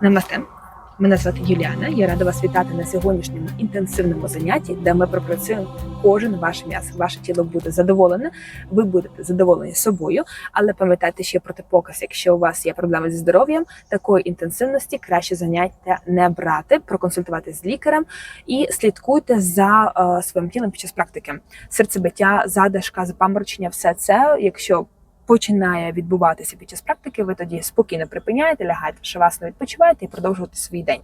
Намасте. Мене звати Юліана. Я рада вас вітати на сьогоднішньому інтенсивному занятті, де ми пропрацюємо кожен ваше м'ясо. Ваше тіло буде задоволене, ви будете задоволені собою. Але пам'ятайте, є протипоказ, якщо у вас є проблеми зі здоров'ям, такої інтенсивності краще заняття не брати, проконсультуватися з лікарем і слідкуйте за е, своїм тілом під час практики. Серцебиття, задишка, запаморочення, все це, якщо починає відбуватися під час практики, ви тоді спокійно припиняєте, лягаєте в шавасну, відпочиваєте і продовжуєте свій день.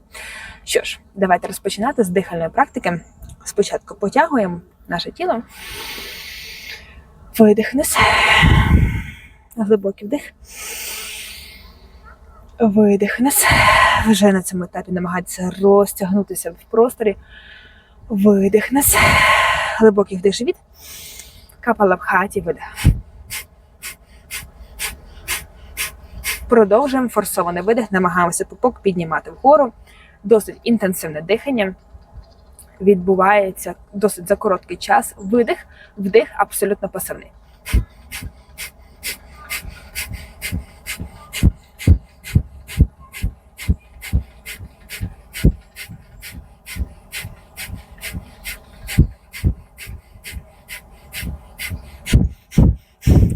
Що ж, давайте розпочинати з дихальної практики. Спочатку потягуємо наше тіло. Видих вниз. Глибокий вдих. Видих вниз. Вже на цьому етапі намагайтеся розтягнутися в просторі. Видих вниз. Глибокий вдих живіт. Капалабхаті видих. Продовжуємо форсований видих, намагаємося пупок піднімати вгору. Досить інтенсивне дихання. Відбувається досить за короткий час. Видих, вдих абсолютно пасивний.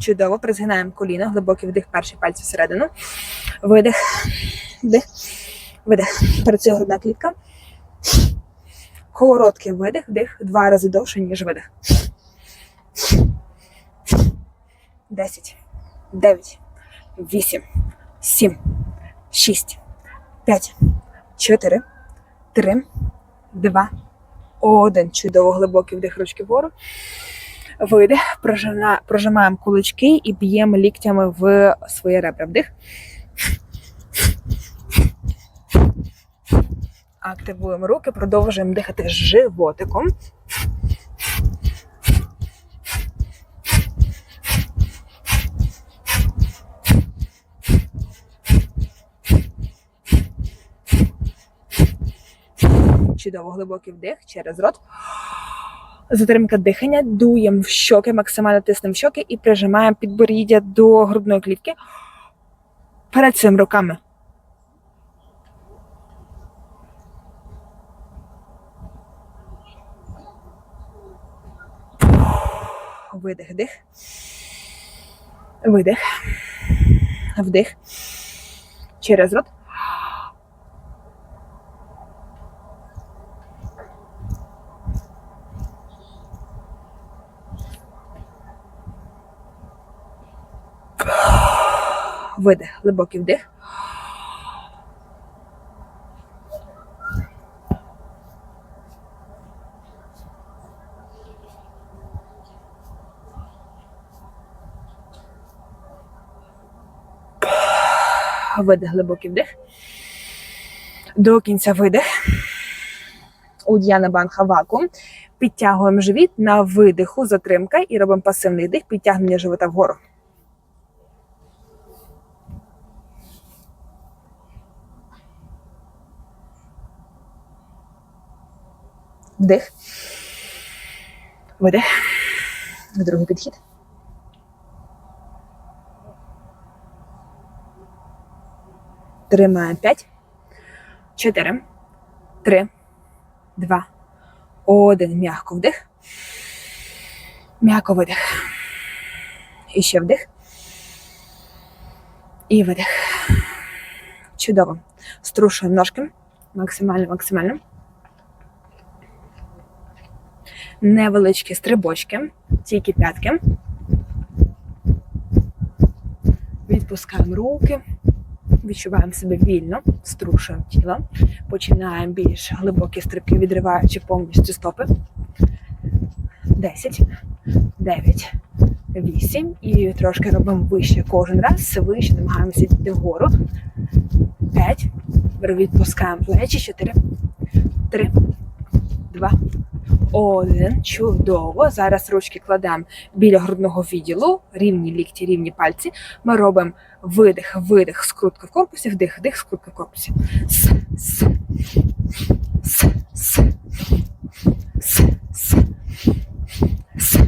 Чудово, призгинаємо коліно, глибокий вдих, перший пальці всередину. Видих, вдих, видих. Працює грудна клітка. Короткий видих, вдих, два рази довше, ніж видих. Десять, дев'ять, вісім, сім, шість, п'ять, чотири, три, два, один. Чудово, глибокий вдих, ручки вгору. Видих, прожимаємо кулачки і б'ємо ліктями в свої ребра. Вдих. Активуємо руки, продовжуємо дихати животиком. Чудово, глибокий вдих через рот. Затримка дихання, дуємо в щоки, максимально тиснемо в щоки і прижимаємо підборіддя до грудної клітки. Працюємо руками. Видих, дих. Видих. Вдих. Через рот. Видих, глибокий вдих. Видих, глибокий вдих. До кінця видих. Уд'яна банха вакуум. Підтягуємо живіт на видиху, затримка і робимо пасивний дих, підтягнення живота вгору. Вдих. Видих. Другий підхід. Тримаємо 5, 4, 3, 2, 1. М'яко вдих. М'яко видих. І ще вдих. І видих. Чудово. Струшуємо ножки. Максимально, максимально. Невеличкі стрибочки, тільки п'ятки. Відпускаємо руки, відчуваємо себе вільно, струшуємо тіло. Починаємо більш глибокі стрибки, відриваючи повністю стопи. 10, 9, 8. І трошки робимо вище кожен раз. Вище намагаємося йти вгору. 5. Відпускаємо плечі. 4, 3, 2, один. Чудово. Зараз ручки кладемо біля грудного відділу, рівні лікті, рівні пальці. Ми робимо видих, видих, скрутка в корпусі, вдих, вдих, скрутка в корпусі. С, с, с, с, с, с, с.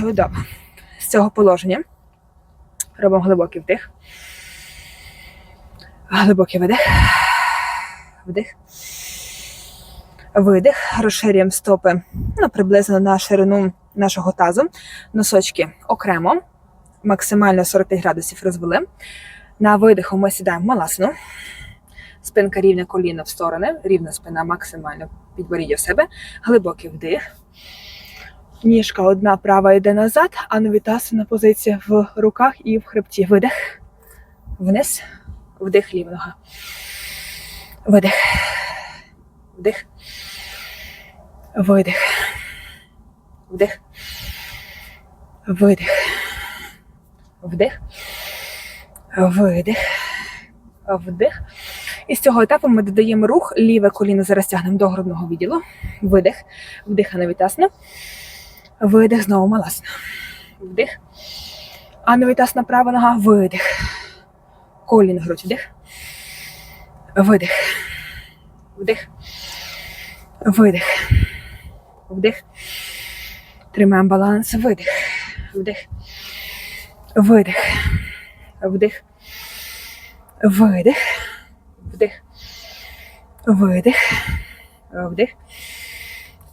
Чудово. З цього положення робимо глибокий вдих. Глибокий видих. Вдих. Видих. Розширюємо стопи ну, приблизно на ширину нашого тазу. Носочки окремо. Максимально 45 градусів розвели. На видиху ми сідаємо маласну. Спинка рівня коліна в сторони, рівна спина максимально підборіддя в себе. Глибокий вдих. Ніжка одна права йде назад, а новітасана позиція в руках і в хребті. Видих. Вниз. Вдих ліва нога. Видих. Вдих. Видих. Вдих. Видих. Вдих. Видих. Вдих. І з цього етапу ми додаємо рух, ліве коліно зараз тягнемо до грудного відділу. Видих. Вдих анавітасна. Видих знову маласна. Вдих. Анавітасна права нога. Видих. Коліно грудь. Вдих. Видих. Вдих. Видих. Вдих. Тримаємо баланс. Видих. Вдих. Видих. Вдих. Видих. Вдих. Видих. Вдих.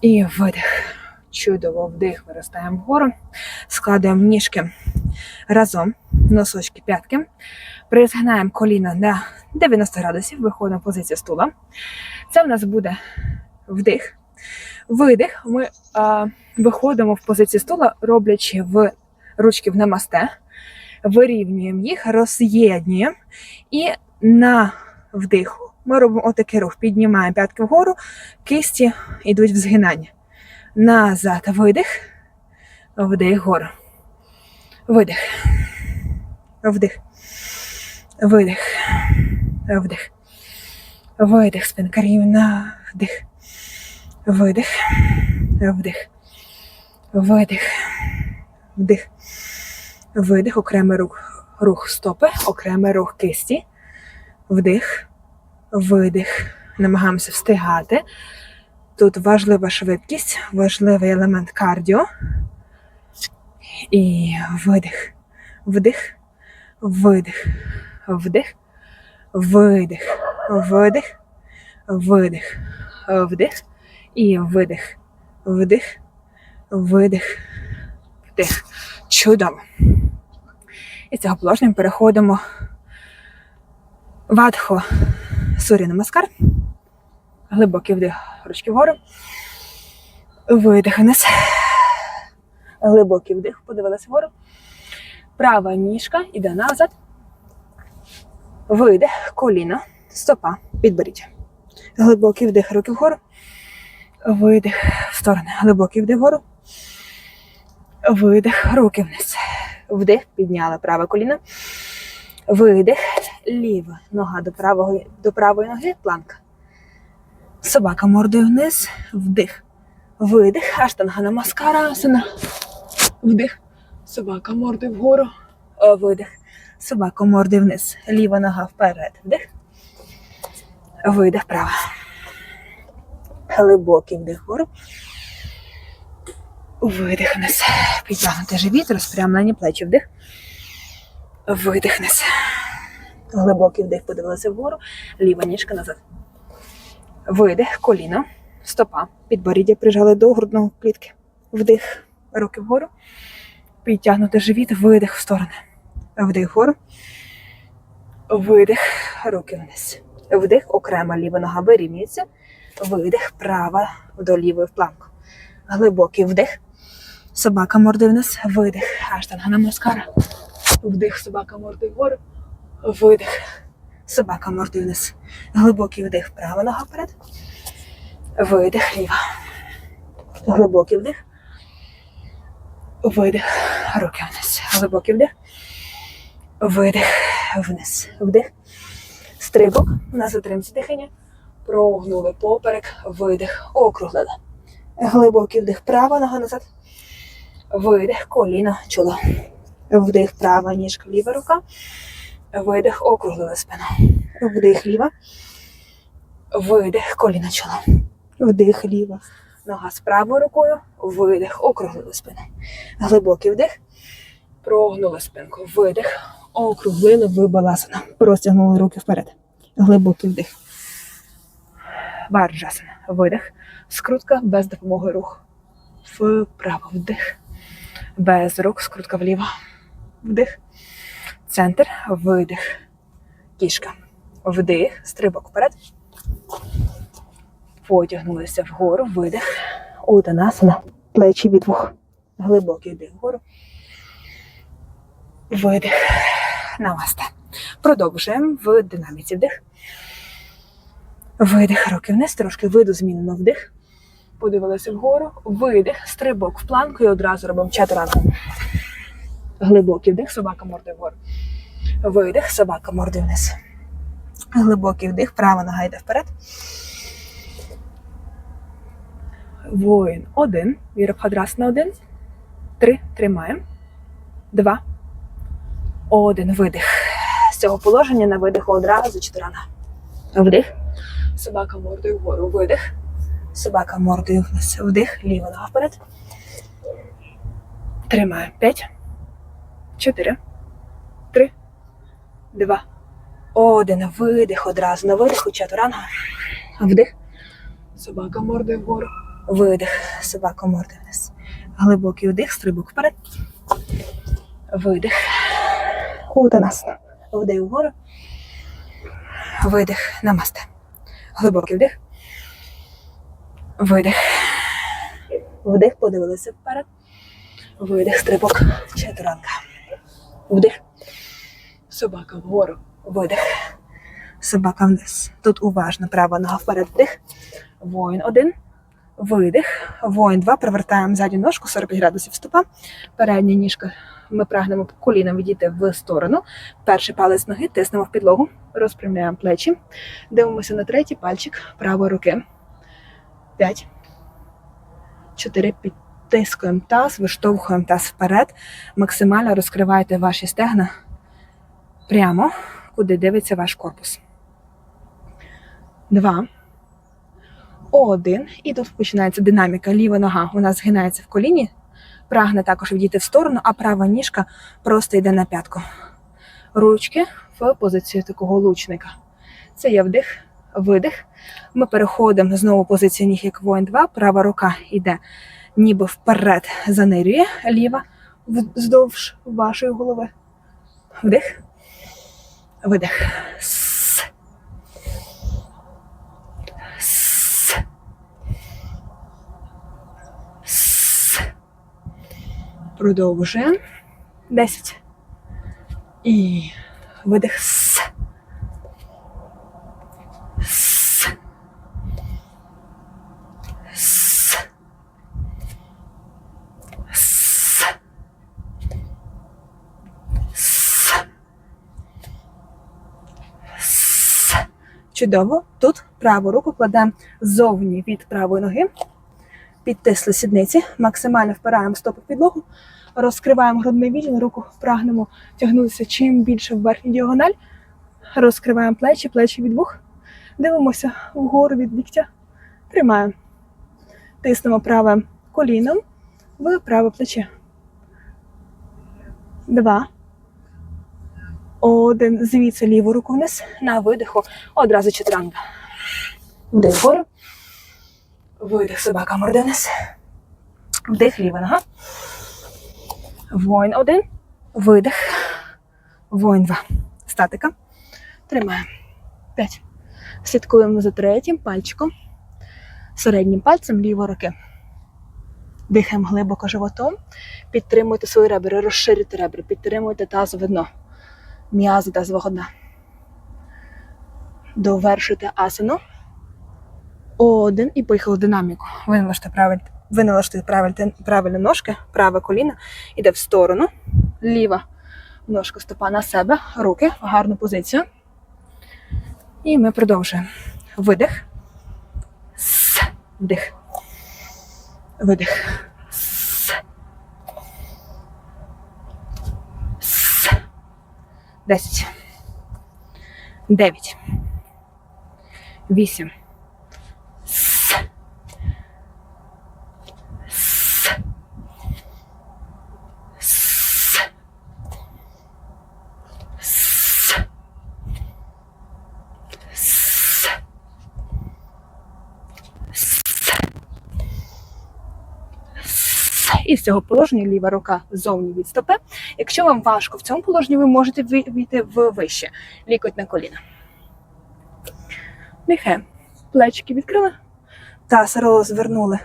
І видих. Чудово вдих. Виростаємо вгору. Складуємо ніжки разом. Носочки п'ятки. Призгинаємо коліна на 90 градусів. Виходимо в позицію стула. Це в нас буде вдих. Видих. Ми а, виходимо в позицію стула, роблячи в ручки в намасте. Вирівнюємо їх, роз'єднуємо. І на вдиху ми робимо отакий рух. Піднімаємо п'ятки вгору, кисті йдуть в згинання. Назад видих, вдих вгору. Видих. Вдих. Видих. Вдих. Видих. Спинка рівна. Вдих. Видих. Вдих. Видих. Вдих. Видих. Окремий рух. Рух стопи, окремий рух кисті. Вдих. Видих. Намагаємося встигати. Тут важлива швидкість, важливий елемент кардіо. І видих. Вдих. Видих. Вдих. Видих. Видих. Видих. Вдих. І видих. Вдих. Видих. Вдих. Чудово. І цього положення переходимо в адхо сурі намаскар. Глибокий вдих, ручки вгору. Видих вниз. Глибокий вдих, подивилися вгору. Права ніжка іде назад. Видих, коліно, стопа, підборіддя. Глибокий вдих, руки вгору. Видих в сторони. Глибокий вдих вгору. Видих, руки вниз. Вдих, підняла праве коліно. Видих, ліва нога до правого, до правої ноги, планка. Собака мордою вниз, вдих. Видих, аштанга намаскара, асана. Вдих. Собака мордою вгору. Е, Видих. Собака мордою вниз. Ліва нога вперед. Вдих. Видих права. Глибокий вдих вгору. Видих вниз. Підтягнути живіт, розпрямлені плечі. Вдих. Видих вниз. Глибокий вдих, подивилися вгору. Ліва ніжка назад. Видих, коліно, стопа, підборіддя прижали до грудного клітки. Вдих, руки вгору. Підтягнути живіт, видих в сторони. Вдих вгору. Видих, руки вниз. Вдих, окрема ліва нога вирівнюється. Видих, права до лівої в планку. Глибокий вдих. Собака морди вниз. Видих. Аштанга намаскара. Вдих, собака морди вгору. Видих. Собака морди вниз. Глибокий вдих. Права нога вперед. Видих, ліва. Глибокий вдих. Видих. Руки вниз. Глибокий вдих. Видих. Вниз. Вдих. Стрибок. На затримці дихання. Прогнули поперек. Видих. Округлили. Глибокий вдих. Права нога назад. Видих. Коліно. Чоло. Вдих. Права ніжка. Ліва рука. Видих. Округлили спину. Вдих ліва. Видих. Коліно чоло. Вдих ліва. Нога з правою рукою. Видих. Округлили спину. Глибокий вдих. Прогнули спинку. Видих. Округлили вибаласана. Простягнули руки вперед. Глибокий вдих. Варджасана. Видих. Скрутка без допомоги рук. Вправо вдих. Без рук. Скрутка вліво. Вдих. Центр. Видих. Кішка. Вдих. Стрибок вперед. Потягнулися вгору. Видих. Утанасана. Плечі від. Глибокий вдих вгору. Видих. Намасте. Продовжуємо в динаміці вдих. Видих, руки вниз, трошки виду змінено вдих. Подивилися вгору, видих, стрибок в планку і одразу робимо чатуранку. Глибокий вдих, собака мордою вгору. Видих, собака мордою вниз. Глибокий вдих, права нога йде вперед. Воїн один. Вірабхадрас на один. Три. Тримаємо. Два. Один. Видих. З цього положення на видиху одразу чотирана. Вдих. Собака мордою вгору. Видих. Собака мордою вниз. Вдих. Ліва нога вперед. Тримаємо. П'ять. Чотири. Три. Два. Один. Видих одразу на видиху. Чатуранга. Вдих. Собака мордою вгору. Видих. Собака мордою вниз. Глибокий вдих. Стрибок вперед. Видих. Утанасана. Вдих вгору. Видих. Намасте. Глибокий вдих. Видих. Вдих. Подивилися вперед. Видих. Стрибок. Чатуранка. Вдих. Собака вгору. Видих. Собака вниз. Тут уважно. Права нога вперед. Вдих. Воїн один. Видих. Воїн два. Привертаємо задню ножку 45 градусів стопа. Передня ніжка. Ми прагнемо коліном відійти в сторону. Перший палець ноги тиснемо в підлогу. Розпрямляємо плечі. Дивимося на третій пальчик правої руки. П'ять. Чотири. Підтискуємо таз, виштовхуємо таз вперед. Максимально розкривайте ваші стегна прямо, куди дивиться ваш корпус. Два. Один. І тут починається динаміка. Ліва нога у нас згинається в коліні. Прагне також відійти в сторону, а права ніжка просто йде на п'ятку. Ручки в позицію такого лучника. Це є вдих, видих. Ми переходимо знову позицію ніг як воїн 2. Права рука йде ніби вперед, занирює, ліва вздовж вашої голови. Вдих. Видих. С. С. С. Продовжуємо. Десять. І видих. С. С. С. С. С. Чудово. Тут праву руку кладемо ззовні від правої ноги. Підтисли сідниці, максимально впираємо стопу в підлогу, розкриваємо грудний відділ, руку прагнемо тягнутися чим більше в верхню діагональ. Розкриваємо плечі, плечі від вух. Дивимося вгору від ліктя. Тримаємо. Тиснемо правим коліном в праве плече. Два. Один. Звідси ліву руку вниз. На видиху. Одразу чотиранка. Вдих вгору. Видих собака морде вниз. Вдих ліва нога. Воїн один. Видих. Воїн два. Статика. Тримаємо. П'ять. Слідкуємо за третім пальчиком. Середнім пальцем лівої руки. Дихаємо глибоко животом. Підтримуйте свої ребра, розширюйте ребра, підтримуйте тазове дно. М'язи тазового дна. Довершуйте асану. Один і поїхали динаміку. Ви налаштуєте правиль, ви правиль, правильно ножки, праве коліно іде в сторону. Ліва ножка стопа на себе, руки в гарну позицію. І ми продовжуємо. Видих. С. Вдих. Видих. 10, 9, 8, цього положення ліва рука зовні від стопи. Якщо вам важко в цьому положенні, ви можете ви- війти в вище. Лікоть на коліна. Дихаємо. Плечики відкрили. Таз розвернули.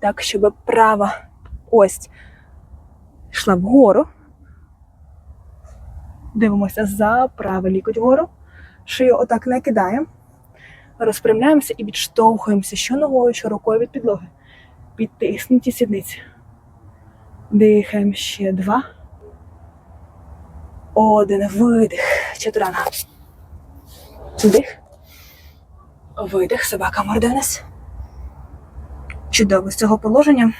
Так, щоб права ось йшла вгору. Дивимося за правий лікоть вгору. Шию отак не кидаємо. Розпрямляємося і відштовхуємося що ногою, що рукою від підлоги. Підтиснуті сідниці. Дихаємо ще два. Один. Видих. Чатуранга. Вдих. Видих. Собака морде вниз. Чудово з цього положення.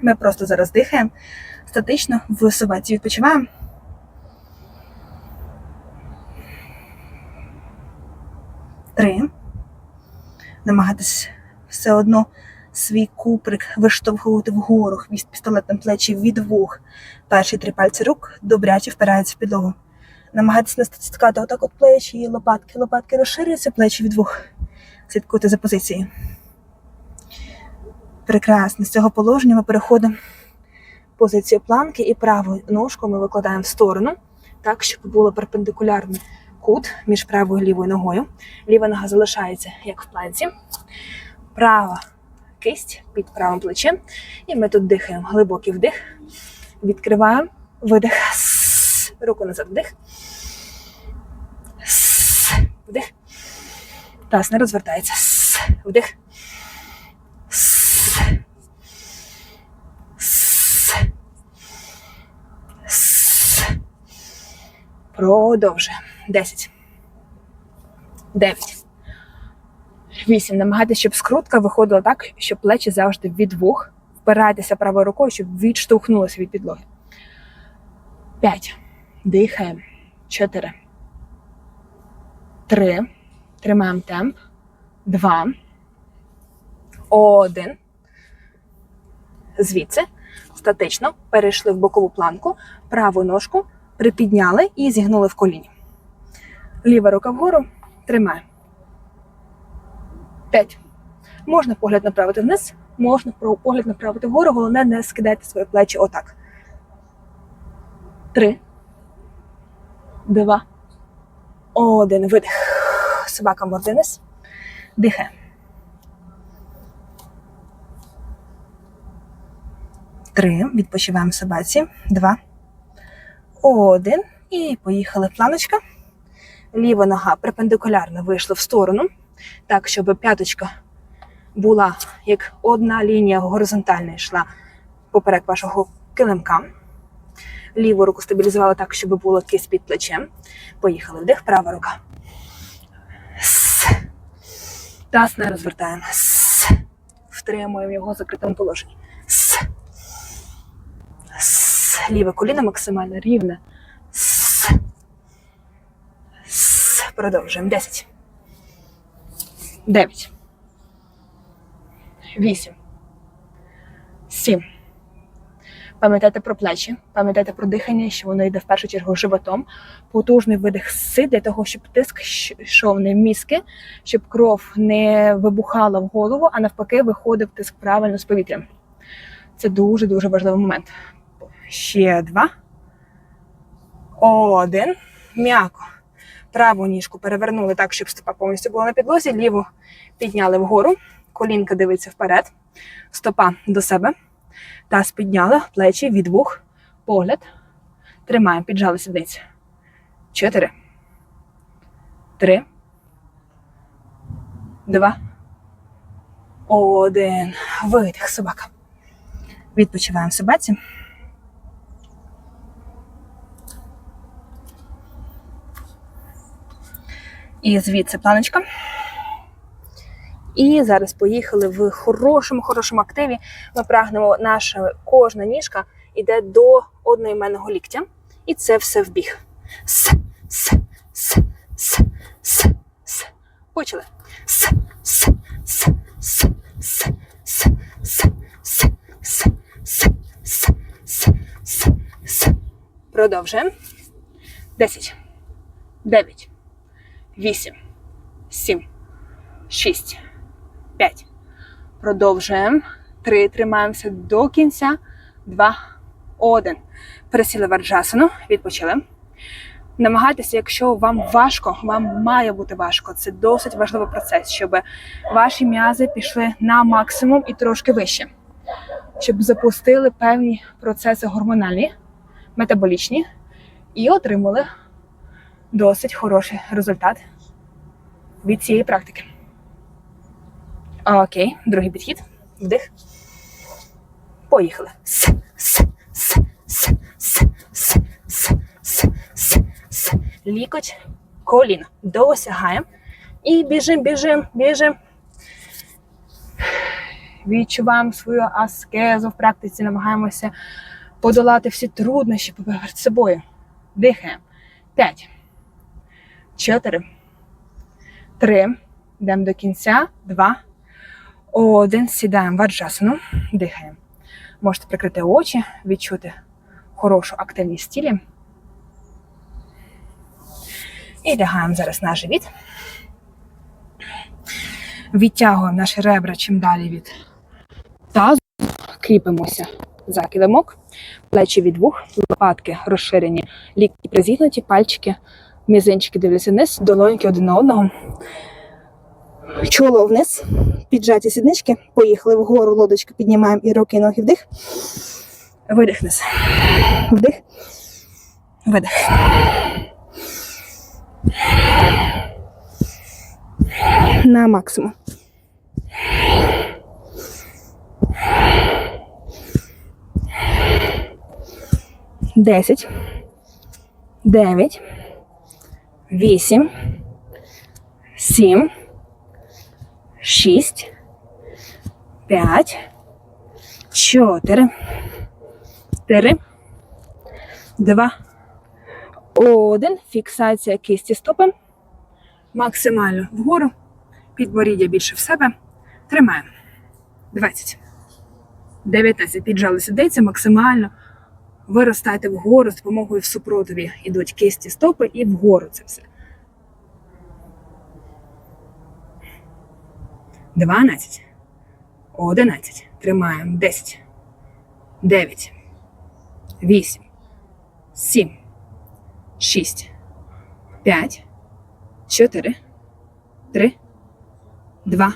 Ми просто зараз дихаємо. Статично в собаці відпочиваємо. Три. Намагатись все одно свій куприк виштовхувати вгору, хвіст пістолетом плечі від вух. Перші три пальці рук добряче впираються в підлогу. Намагатись не стискати отак от плечі і лопатки. Лопатки розширюються, плечі від вух. Слідкуйте за позицією. Прекрасно. З цього положення ми переходимо в позицію планки і праву ножку ми викладаємо в сторону, так, щоб було перпендикулярний кут між правою і лівою ногою. Ліва нога залишається як в планці. Права кисть під правим плечем. І ми тут дихаємо. Глибокий вдих. Відкриваємо. Видих. Руку назад. Вдих. Вдих. Таз не розвертається. Вдих. Продовжуємо. 10. 9. 8. Намагайтеся, щоб скрутка виходила так, щоб плечі завжди від вух. Впирайтеся правою рукою, щоб відштовхнулося від підлоги. 5. Дихаємо. 4. 3. Тримаємо темп. 2. 1. Звідси статично перейшли в бокову планку, праву ножку припідняли і зігнули в коліні. Ліва рука вгору, тримаємо. П'ять. Можна погляд направити вниз, можна погляд направити вгору, головне не скидайте свої плечі отак. Три. Два. Один. Видих. Собака морди вниз. Дихаємо. Три. Відпочиваємо собаці. Два. Один. І поїхали планочка. Ліва нога перпендикулярно вийшла в сторону, так, щоб п'яточка була як одна лінія горизонтальна йшла поперек вашого килимка. Ліву руку стабілізували так, щоб було кисть під плечем. Поїхали. Вдих, права рука. С. Таз не розвертаємо. С. Втримуємо його в закритому положенні. С. Ліве коліно максимально рівне. С. Продовжуємо. 10. 9. 8. 7. Пам'ятайте про плечі, пам'ятайте про дихання, що воно йде в першу чергу животом. Потужний видих си для того, щоб тиск йшов не в мізки, щоб кров не вибухала в голову, а навпаки, виходив тиск правильно з повітрям. Це дуже дуже важливий момент. Ще два. Один. М'яко. Праву ніжку перевернули так, щоб стопа повністю була на підлозі. Ліву підняли вгору. Колінка дивиться вперед. Стопа до себе. Таз підняли, плечі від вух. Погляд. Тримаємо, піджали сідниці. Чотири. Три. Два. Один. Видих, собака. Відпочиваємо собаці. І звідси планочка. І зараз поїхали в хорошому, хорошому активі. Ми прагнемо, наша кожна ніжка йде до одноіменного ліктя. І це все в біг. С, с, с, с, с, с. Почали. С, с, с, с, с, с, с, с, с, с, с, с, с, с. Продовжуємо. Десять. Дев'ять. Вісім. Сім. Шість. П'ять. Продовжуємо. три. Тримаємося до кінця. Два, один. Пересіли в аджасану, відпочили. Намагайтеся, якщо вам важко, вам має бути важко. Це досить важливий процес, щоб ваші м'язи пішли на максимум і трошки вище, щоб запустили певні процеси гормональні, метаболічні і отримали досить хороший результат від цієї практики. Окей, другий підхід. Вдих. Поїхали. С, с, с, с, с, с, с, с, с. Лікоть, коліно. Досягаємо. І біжим, біжим, біжим. Відчуваємо свою аскезу в практиці, намагаємося подолати всі труднощі перед собою. Дихаємо. П'ять. Чотири. Три. Йдемо до кінця. Два. Один. Сідаємо в аджасану. Дихаємо. Можете прикрити очі, відчути хорошу активність тілі. І лягаємо зараз на живіт. Відтягуємо наші ребра чим далі від тазу. Кріпимося за килимок, плечі від вух, лопатки розширені, лікті призігнуті, пальчики, мізинчики дивляться вниз, долоньки один на одного. Чоло вниз, піджаті сіднички, поїхали вгору, лодочку піднімаємо і руки, і ноги вдих. Видих вниз. Вдих. Видих. На максимум. Десять. Дев'ять. Вісім. Сім. Шість. П'ять. Чотири. Три. Два. Один. Фіксація кисті стопи. Максимально вгору. Підборіддя більше в себе. Тримаємо. 20. 19. Піджали сідейці максимально. Виростайте вгору з допомогою в супротиві. Ідуть кисті стопи і вгору це все. 12. 11. Тримаємо. 10. 9. 8. 7. 6. 5. 4. 3. 2.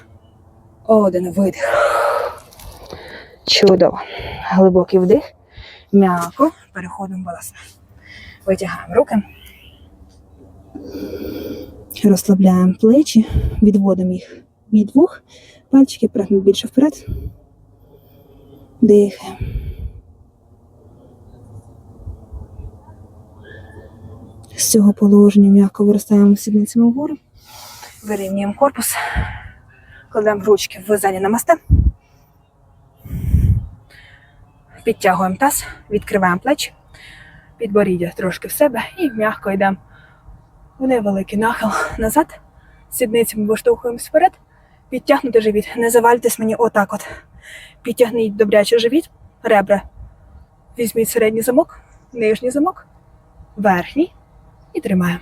1. Видих. Чудово. Глибокий вдих. М'яко. Переходимо в баласна. Витягаємо руки. Розслабляємо плечі, відводимо їх від вух. Пальчики прагнуть більше вперед. Дихаємо. З цього положення м'яко виростаємо сідницями вгору. Вирівнюємо корпус. Кладемо ручки в заднє намасте. Підтягуємо таз, відкриваємо плечі, підборіддя трошки в себе і м'яко йдемо в невеликий нахил назад. Сідницями виштовхуємось вперед. Підтягнути живіт. Не завальтесь мені отак от. Підтягніть добряче живіт, ребра. Візьміть середній замок, нижній замок, верхній і тримаємо.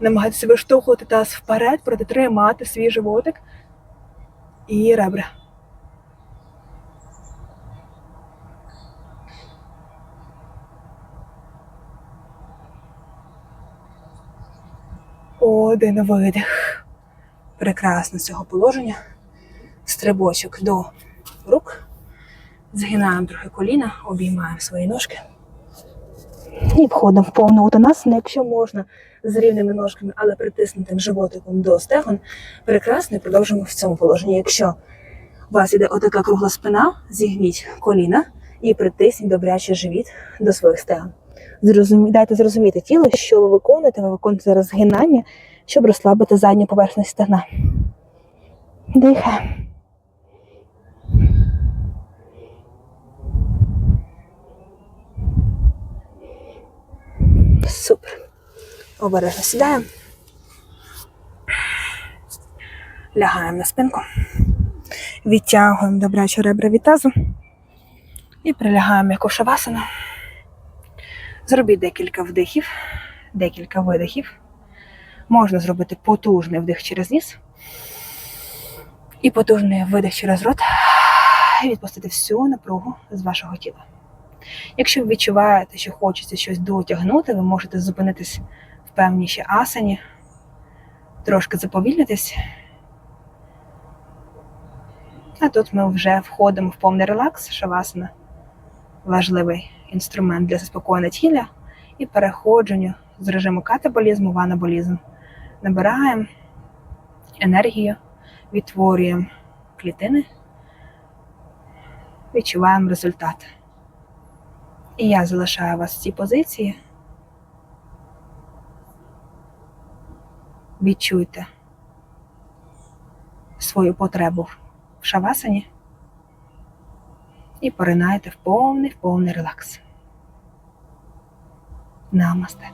Намагайтеся виштовхувати таз вперед, проте тримати свій животик і ребра. Один видих. Прекрасно з цього положення. Стрибочок до рук. Згинаємо трохи коліна, обіймаємо свої ножки. І входимо в повну утонасану, якщо можна, з рівними ножками, але притиснутим животиком до стегон. Прекрасно і продовжуємо в цьому положенні. Якщо у вас іде отака кругла спина, зігніть коліна і притисніть добряче живіт до своїх стегон. Зрозумі... Дайте зрозуміти тіло, що ви виконуєте, ви виконуєте зараз згинання, щоб розслабити задню поверхність стегна. Дихаємо. Супер. Обережно сідаємо. Лягаємо на спинку. Відтягуємо добряче ребра від тазу. І прилягаємо як у шавасану. Зробіть декілька вдихів, декілька видихів. Можна зробити потужний вдих через ніс. І потужний видих через рот. І відпустити всю напругу з вашого тіла. Якщо ви відчуваєте, що хочеться щось дотягнути, ви можете зупинитись в певній асані, трошки заповільнитись. А тут ми вже входимо в повний релакс, шавасана важливий інструмент для заспокоєння тіла і переходження з режиму катаболізму в анаболізм. Набираємо енергію, відтворюємо клітини, відчуваємо результат. І я залишаю вас в цій позиції. Відчуйте свою потребу в шавасані і поринайте в повний, в повний релакс. Намасте.